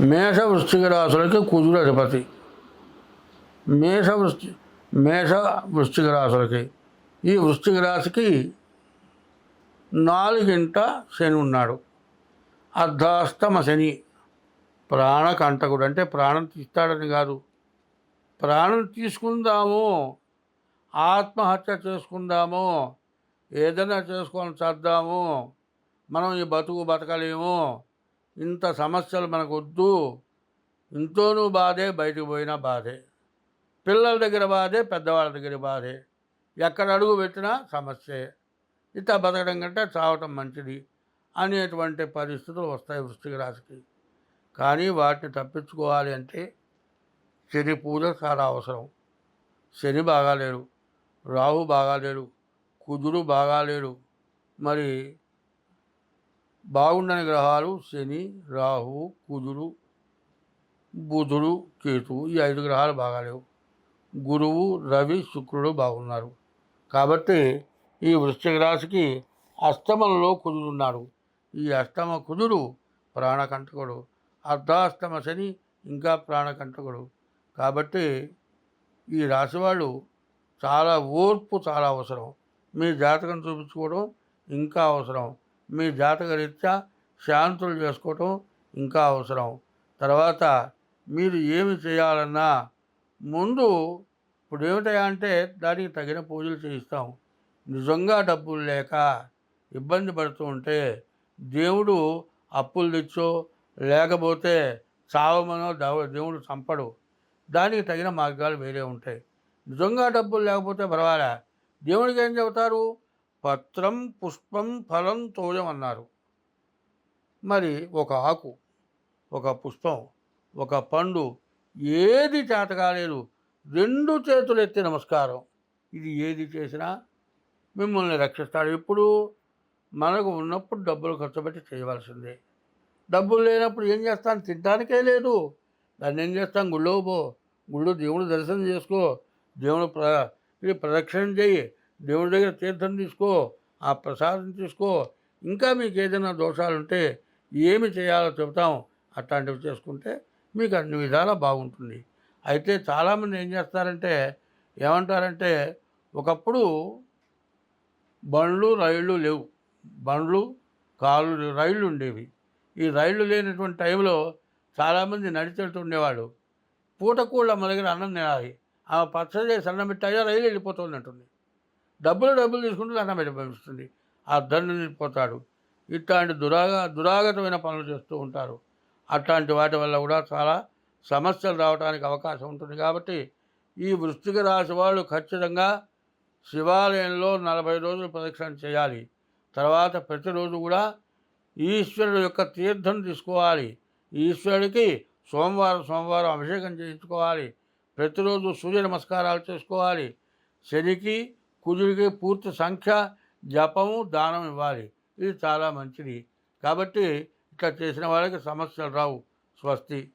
మేష వృశ్చిక రాశులకి కుజుడు అధిపతి మేష వృష్టి మేష వృశ్చిక రాశులకి ఈ వృశ్చిక రాశికి నాలుగింట శని ఉన్నాడు. అర్ధాస్తమ శని. ప్రాణకంటకుడు అంటే ప్రాణం తీస్తాడని కాదు. ప్రాణం తీసుకుందాము ఆత్మహత్య చేసుకుందాము ఏదైనా చేసుకొని చేద్దాము మనం ఈ బతుకు బతకలేము ఇంత సమస్యలు మనకు వద్దు ఇంట్లోనూ బాధే బయటకు పోయినా బాధే. పిల్లల దగ్గర బాధే పెద్దవాళ్ళ దగ్గర బాధే. ఎక్కడ అడుగు పెట్టినా సమస్యే. ఇట్లా బతకడం కంటే చావటం మంచిది అనేటువంటి పరిస్థితులు వస్తాయి వృష్టిక రాశికి. కానీ వాటిని తప్పించుకోవాలి అంటే శని పూజ చాలా అవసరం. శని బాగాలేడు రాహు బాగాలేడు కుజుడు బాగాలేడు. మరి బాగుండని గ్రహాలు శని రాహు కుజుడు బుధుడు కేతువు ఈ ఐదు గ్రహాలు బాగాలేవు. గురువు రవి శుక్రుడు బాగున్నారు. కాబట్టి ఈ వృశ్చిక రాశికి అష్టమంలో కుదురున్నాడు ఈ అష్టమ కుదురు ప్రాణకంటకుడు. అర్ధాష్టమ శని ఇంకా ప్రాణకంటకుడు. కాబట్టి ఈ రాశి వాళ్ళు చాలా ఓర్పు చాలా అవసరం. మీ జాతకం చూపించుకోవడం ఇంకా అవసరం. మీ జాతకరీత్యా శాంతులు చేసుకోవటం ఇంకా అవసరం. తర్వాత మీరు ఏమి చేయాలన్నా ముందు ఇప్పుడు ఏమిటయా అంటే దానికి తగిన పూజలు చేయిస్తాం. నిజంగా డబ్బులు లేక ఇబ్బంది పడుతూ ఉంటే దేవుడు అప్పులు తెచ్చో లేకపోతే చావమనో దేవుడు చంపడు. దానికి తగిన మార్గాలు వేరే ఉంటాయి. నిజంగా డబ్బులు లేకపోతే పర్వాలే. దేవుడికి ఏం చెబుతారు? పత్రం పుష్పం ఫలం తోయం అన్నారు. మరి ఒక ఆకు ఒక పుష్పం ఒక పండు ఏది చేత కాలేదు రెండు చేతులు ఎత్తి నమస్కారం. ఇది ఏది చేసినా మిమ్మల్ని రక్షిస్తాడు. ఎప్పుడు మనకు ఉన్నప్పుడు డబ్బులు ఖర్చు పెట్టి చేయవలసిందే. డబ్బులు లేనప్పుడు ఏం చేస్తాను తినడానికే లేదు. దాన్ని ఏం చేస్తాం? గుళ్ళో పో. గుళ్ళో దేవుడు దర్శనం చేసుకో. దేవుడు ప్ర ఇది ప్రదక్షిణ చేయి దేవుడి దగ్గర తీర్థం తీసుకో ఆ ప్రసాదం తీసుకో. ఇంకా మీకు ఏదైనా దోషాలు ఉంటే ఏమి చేయాలో చెబుతాం. అట్లాంటివి చేసుకుంటే మీకు అన్ని విధాలా బాగుంటుంది. అయితే చాలామంది ఏం చేస్తారంటే ఏమంటారంటే ఒకప్పుడు బండ్లు రైళ్ళు లేవు. బండ్లు కాళ్ళు రైళ్ళు ఉండేవి. ఈ రైళ్ళు లేనటువంటి టైంలో చాలామంది నడిచెళ్తూ ఉండేవాళ్ళు. పూటకూళ్ళ మన దగ్గర అన్నం తినాలి. ఆ పచ్చ చేసి అన్నం పెట్టాయో రైలు వెళ్ళిపోతుంది అంటుంది. డబ్బులు డబ్బులు తీసుకుంటే దండం పెట్టి ఆ దండు వెళ్ళిపోతాడు ఇట్లాంటి దురాగ దురాగతమైన పనులు చేస్తూ ఉంటారు. అట్లాంటి వాటి వల్ల కూడా చాలా సమస్యలు రావడానికి అవకాశం ఉంటుంది కాబట్టి ఈ వృశ్చిక రాశి వాళ్ళు ఖచ్చితంగా శివాలయంలో నలభై రోజులు ప్రదక్షిణ చేయాలి. తర్వాత ప్రతిరోజు కూడా ఈశ్వరుడు యొక్క తీర్థం తీసుకోవాలి. ఈశ్వరుడికి సోమవారం సోమవారం అభిషేకం చేయించుకోవాలి. ప్రతిరోజు సూర్య నమస్కారాలు చేసుకోవాలి. శనికి కుజుడికి పూర్తి సంఖ్య జపము దానం ఇవ్వాలి. ఇది చాలా మంచిది. కాబట్టి ఇట్లా చేసిన వాళ్ళకి సమస్యలు రావు. స్వస్తి.